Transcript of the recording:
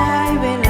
ได้เวลา